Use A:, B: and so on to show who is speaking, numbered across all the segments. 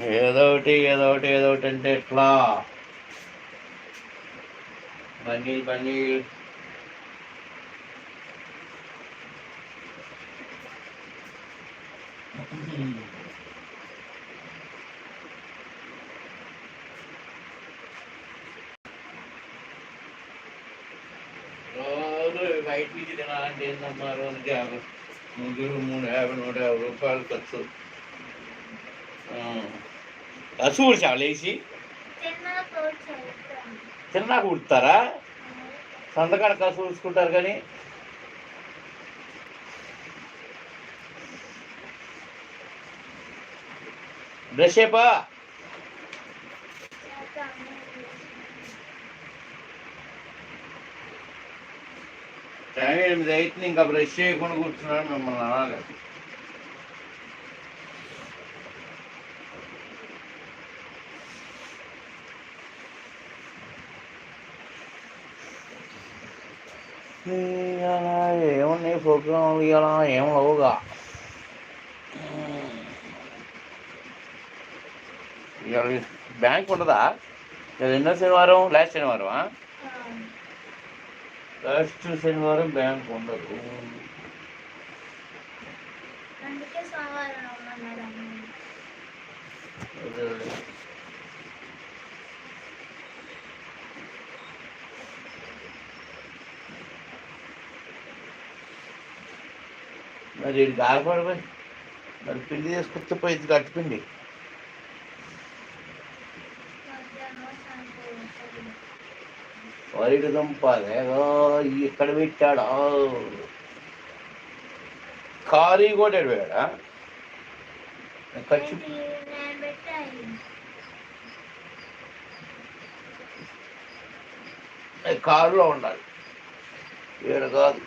A: ఏదో ఒకటి ఏదో ఒకటి ఏదో ఒకటి అంటే ఎట్లా బండి బండి రోజు బయట నుంచి తినాలంటే ఏంటమ్మా రోజుకి యాభై ముగ్గురు మూడు యాభై నూట యాభై రూపాయలు ఖర్చు పశువులు చాలేసి కూడా వేసి కుడతారా? సంతకాడ కసు చూసుకుంటారు కానీ బ్రష్ అయిపో టైం ఎనిమిది అయితే ఇంకా బ్రష్ చేయకుండా కూర్చున్నాడు మిమ్మల్ని అనాలి. ఏమున్నాయి ప్రోగ్రాంలు ఇవాళ ఏం లేవుగా బ్యాంక్ ఉండదా ఎన్నో శనివారం లాస్ట్ శనివారం లాస్ట్ శనివారం బ్యాంక్ ఉండదు.
B: అందుకే సోమవారం
A: మరి ఇది గారపడిపోయి మరి. పిండి తీసుకొస్తే పోయి కట్టుపిండి. వైట్ దుంపలేదో ఇక్కడ పెట్టాడా. కారీ కూడా ఎడవాడా ఖర్చు. కారులో ఉండాలి. ఈడ కాదు.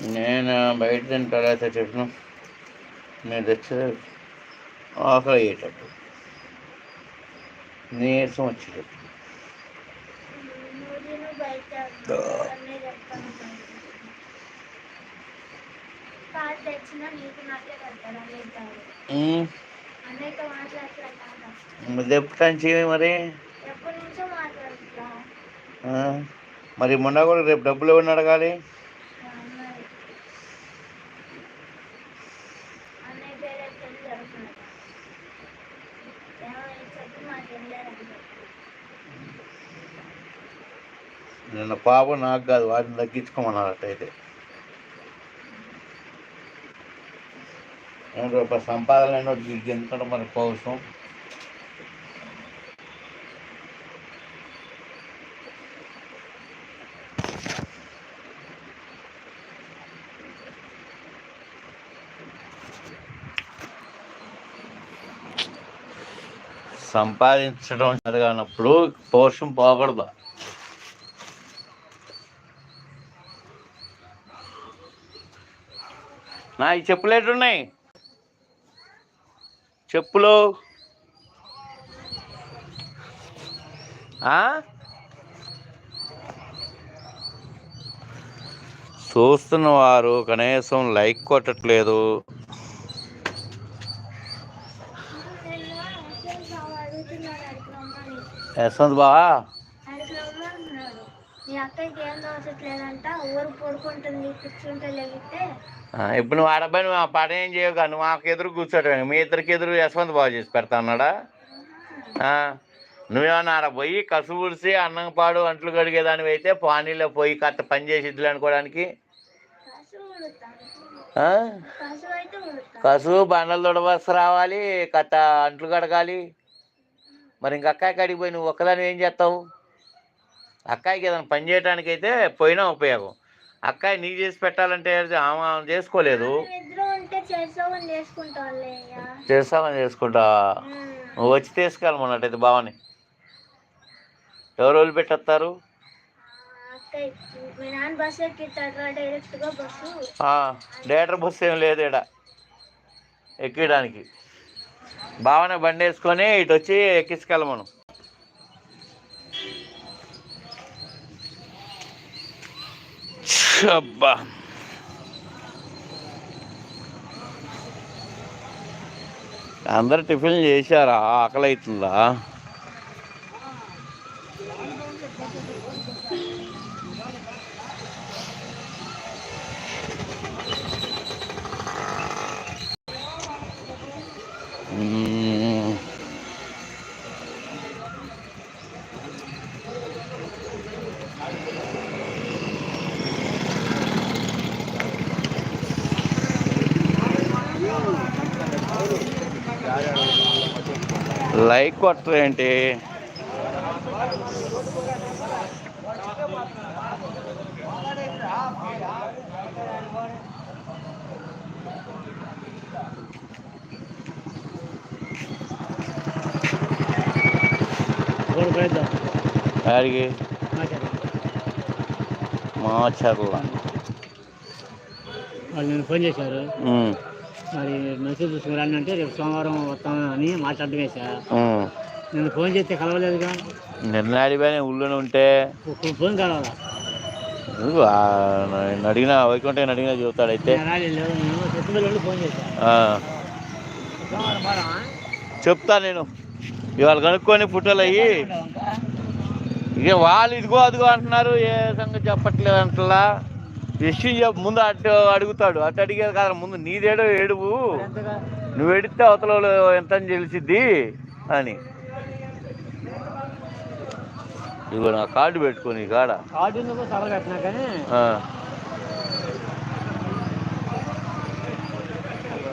A: నేను? బయట తింటారా చెప్పిన. నేను తెచ్చే ఆకలి అయ్యేటప్పుడు నీరసం వచ్చేటప్పుడు మరి ఎప్పటి మరి మరి మొన్న కూడా రేపు డబ్బులు ఎవరిని అడగాలి
B: అన్నయ్య అన్నయ్య పేరు ఎత్తుకొని జరుగుతున్నాడు ఏమో చెప్పి మాకేం లేదు
A: నిన్న పాపం నాకు కాదు వాటిని తగ్గించుకోమన్నారటైతే. ఏం సంపాదన ఎన్నో ఎందుకంటే మన కోసం? సంపాదించడం జరగనప్పుడు పౌరుషం పోకూడదు. నా ఈ చెప్పులు ఎట్టున్నాయి చెప్పులు. చూస్తున్న వారు కనీసం లైక్ కొట్టట్లేదు. యశ్వంత్ బావా?
B: అడిగిన మీ అక్కకి ఏం దోచట్లేదంట ఊరు పడుకుంటుంది కూర్చుంటే లేగితే
A: ఇప్పుడు నువ్వు ఆడబ్బాయి నువ్వు ఆ పాట ఏం చేయవు నువ్వు మాకు ఎదురు కూర్చోటం మీ ఇద్దరికి ఎదురు యశ్వంత్ బాబు చేసి పెడతా అన్నాడా? నువ్వేమన్నా ఆడ పోయి కసు అన్నం పాడు అంట్లు కడిగేదానివి అయితే పానీలో పోయి కట్ట పని చేసిద్దులు అనుకోవడానికి?
B: కసు
A: బండలు తొడవలసి రావాలి కట్ట అంట్లు కడగాలి. మరి ఇంక అక్కాయి కడిగిపోయి నువ్వు ఒక్కదాని ఏం చేస్తావు? అక్కాయికి ఏదైనా పని చేయడానికైతే పోయినా ఉపయోగం. అక్కాయి నీకు చేసి పెట్టాలంటే ఆమె చేసుకోలేదు. చేస్తామని చేసుకుంటా? నువ్వు వచ్చి తీసుకెళ్ళమన్నట్టయితే బావని. ఎవరు వదిలిపెట్టేస్తారు?
B: అక్క మీ నాన్న బస్సు ఎక్కిస్తాడు డైరెక్ట్గా బస్సు
A: డేటర్ బస్సు ఏం లేదు ఇక్కడ ఎక్కడానికి బావనే బండి వేసుకొని ఇటు వచ్చి ఎక్కించుకెళ్ళమను. అబ్బా. అందరు టిఫిన్ చేశారా? ఆకలి అవుతుందా లైక్ కొట్టరేంటి యాడికి? మాచర్ల
C: వాళ్ళు నేను ఫోన్ చేశారు? మరి మెసేజ్ చూసుకుని అంటే రేపు సోమవారం వస్తామని మాట్లాడమే సార్. నేను ఫోన్ చేస్తే కలవలేదుగా.
A: అడిగానే ఊళ్ళోనే ఉంటే.
C: ఫోన్ కలవాలా?
A: నన్ను అడిగినా వైకుంఠం అడిగినా
C: నేను నేను సోమవారం పోదామా?
A: చెప్తా నేను. ఇవాళ కనుక్కొని ఫోటోలు అయ్యి ఇక వాళ్ళు ఇదిగో అదిగో అంటున్నారు ఏ సంగతి చెప్పట్లేదు అంటలా. చెప్పు ముందు అటు అడుగుతాడు. అటు అడిగేది కాదు ముందు నీదేడో ఏడువు? నువ్వు ఎడితే అవతల వాళ్ళు ఎంత అని తెలిసిద్ది? అని. ఇదిగో నా కార్డు పెట్టుకొని కాడ.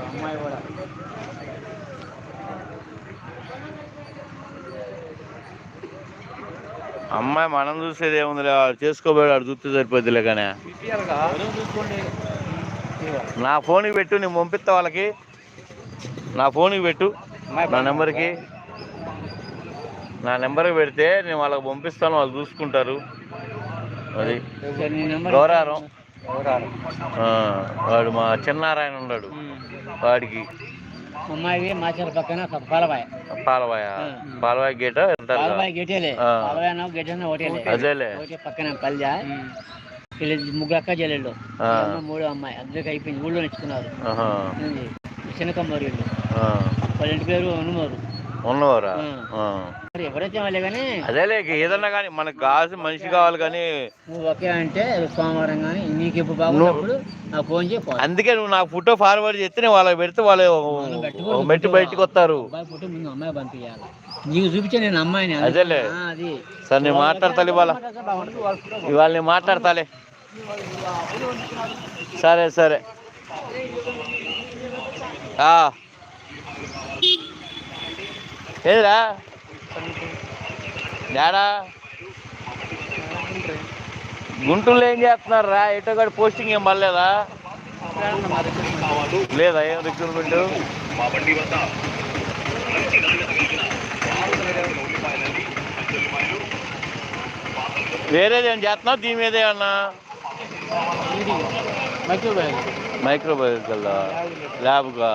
C: అమ్మాయి కూడా.
A: అమ్మాయి మనం చూసేది ఏముందిలే వాడు చేసుకోబోయాడు వాడు చూస్తే సరిపోద్దిలే కానీ. నా ఫోన్కి పెట్టు నేను పంపిస్తా వాళ్ళకి. నా ఫోన్కి పెట్టు నా నెంబర్కి. నా నెంబర్కి పెడితే నేను వాళ్ళకి పంపిస్తాను వాళ్ళు చూసుకుంటారు. అది. గౌరారం. వాడు మా చిన్నారాయణ ఉన్నాడు. వాడికి.
C: అమ్మాయి మాచల పక్కన పాలబాయ్
A: పాలవాయ పాలవాయ గేట? ఎంత
C: పాలబాయ్ గేటేలే. అన్న గేట్ అన్న ఒకటేలే
A: అదేలే.
C: ఒకటే పక్కన పల్లె వీళ్ళు ముగ్గురు అక్క అమ్మ మూడో అమ్మాయి. అందరికి అయిపోయింది. ఊళ్ళో నెచ్చుకున్నారు
A: ఆహా.
C: చిన్నకమ్మరు వీళ్ళు.
A: ఆ.
C: వాళ్ళ ఇంటి పేరు హనుమారు
A: ఉన్నవారా?
C: ఎవరైతే వాళ్ళే కానీ
A: అదేలే ఏదన్నా కానీ మనకు కావాల్సిన మనిషి కావాలి కానీ
C: నువ్వు ఒకే అంటే సోమవారం కానీ నీకు ఎప్పుడు బాగున్నప్పుడు నాకు ఫోన్ చేయి.
A: అందుకే నువ్వు నాకు ఫోటో ఫార్వర్డ్ చేస్తే నేను వాళ్ళకి పెడితే వాళ్ళు మెట్టు బయటికి వస్తారు.
C: అబ్బాయి ఫోటో ముందు అమ్మాయి పంపించాలి. నీకు చూపించే నేను అమ్మాయిని.
A: అదేలే.
C: అది.
A: సరే నేను మాట్లాడతాను ఇవాళ. ఇవాళ నేను మాట్లాడతాలే. సరే సరే. ఆ. ఏదిరా? డాడా గుంటూరులో ఏం చేస్తున్నారు రా ఎటో కాడ పోస్టింగ్ ఏం పడలేదా? లేదా ఏం రిక్రూట్మెంట్ వేరేది ఏం చేస్తున్నావు? దీని మీద ఏమన్నా? మైక్రోబయాలజికల్ ల్యాబ్గా?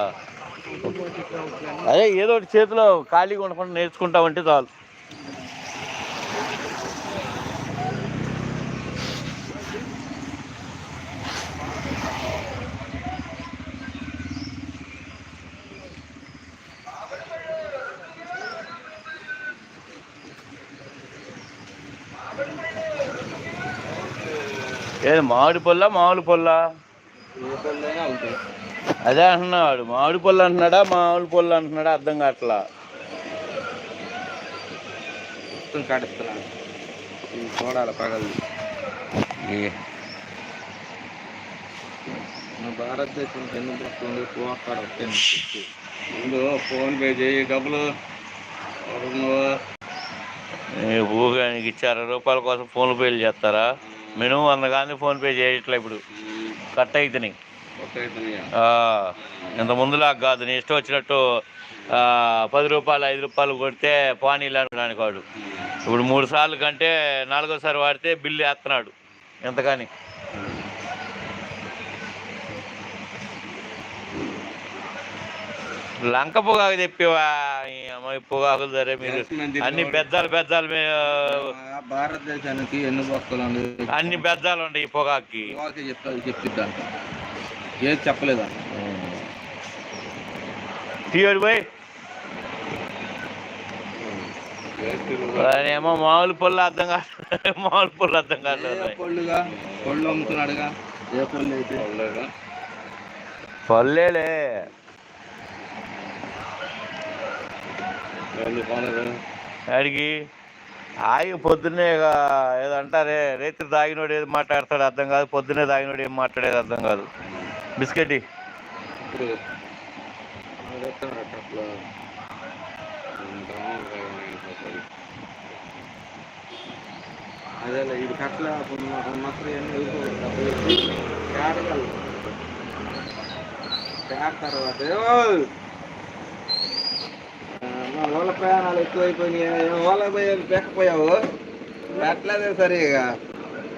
A: అదే ఏదో ఒకటి చేతిలో ఖాళీగా ఉండకుండా నేర్చుకుంటామంటే చాలు. ఏది మామిడి పొల్ల మామిడి పొల్ల అదే అంటున్నాడు. మామిడి పళ్ళు అంటున్నాడా మామిడి పళ్ళు అంటున్నాడా అర్థం కావట్లా?
D: కడుస్తున్నాను చూడాలి పగలు. భారతదేశం కింద వస్తుంది? పోక్కడ ముందు ఫోన్ పే చేయి డబ్బులు.
A: ఊగానికి ఇచ్చి అరవై రూపాయల కోసం ఫోన్ పేలు చేస్తారా? మినిమం వంద కానీ ఫోన్ పే చేయట్లే ఇప్పుడు. కట్ అవుతున్నాయి ఇంత ముందులా కాదు నీ ఇష్టం వచ్చినట్టు పది రూపాయలు ఐదు రూపాయలు కొడితే పానీలు అనడానికి వాడు ఇప్పుడు మూడు సార్లు కంటే నాలుగోసారి వాడితే బిల్లు వేస్తున్నాడు ఎంతకని. లంక పొగాకు తెప్పివా ఈ పొగాకులు సరే మీరు. అన్ని మీ-
D: ఆ భారతదేశానికి ఎన్ని
A: అన్ని బెజ్జాలు ఉంటాయి ఈ పొగాకి
D: చెప్తా చెప్పిద్దాం. ఏది చెప్పలేదా?
A: తీయడు పోయి. ఏమో మామూలు పళ్ళు అర్థం కాదు. మామూలు పళ్ళు అర్థం కాదు
D: ఏ పళ్ళుగా? పళ్ళు అమ్ముతున్నాడుగా? ఏ పళ్ళు అయితే?
A: పళ్ళేలే. అడిగి ఆగి పొద్దున్నే ఇక ఏదో అంటారే రైతు తాగినోడు ఏది మాట్లాడతాడు అర్థం కాదు పొద్దున్నే తాగినోడు ఏం మాట్లాడేది అర్థం కాదు. బిస్కెట్.
D: అదేలే ఇది కట్ల మాత్రం ఎన్ని తర్వాత మా వాళ్ళ ప్రయాణాలు ఎక్కువైపోయినాయి వాళ్ళ పోయి పెట్టకపోయావు పెట్టలేదే సరిగా.